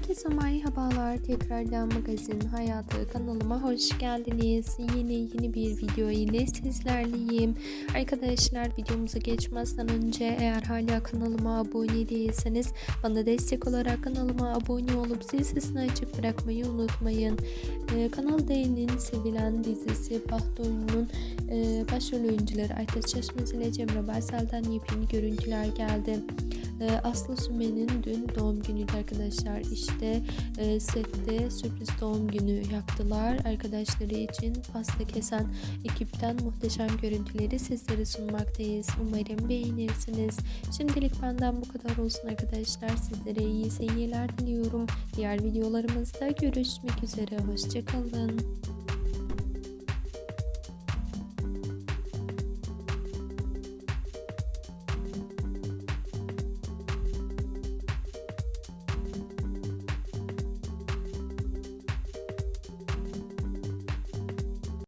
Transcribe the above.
Herkese merhabalar. Tekrardan Magazin Hayatı kanalıma hoş geldiniz. Yeni yeni bir video ile sizlerleyim. Arkadaşlar videomuza geçmezden önce eğer hala kanalıma abone değilseniz bana destek olarak kanalıma abone olup zil sesini açıp bırakmayı unutmayın. Ee, Kanal D'nin sevilen dizisi Baht Oyun'un e, başrol oyuncuları Aytaç Çeşmez ile Cemre Baysal'dan yepyeni görüntüler geldi. Ee, Aslı Sümen'in dün doğum günüydü arkadaşlar. İşte e, sette sürpriz doğum günü yaptılar. Arkadaşları için pasta kesen ekipten muhteşem görüntüleri sizlere sunmaktayız. Umarım beğenirsiniz. Şimdilik benden bu kadar olsun arkadaşlar. Sizlere iyi seyirler diliyorum. Diğer videolarımızda görüşmek üzere. Hoşçakalın.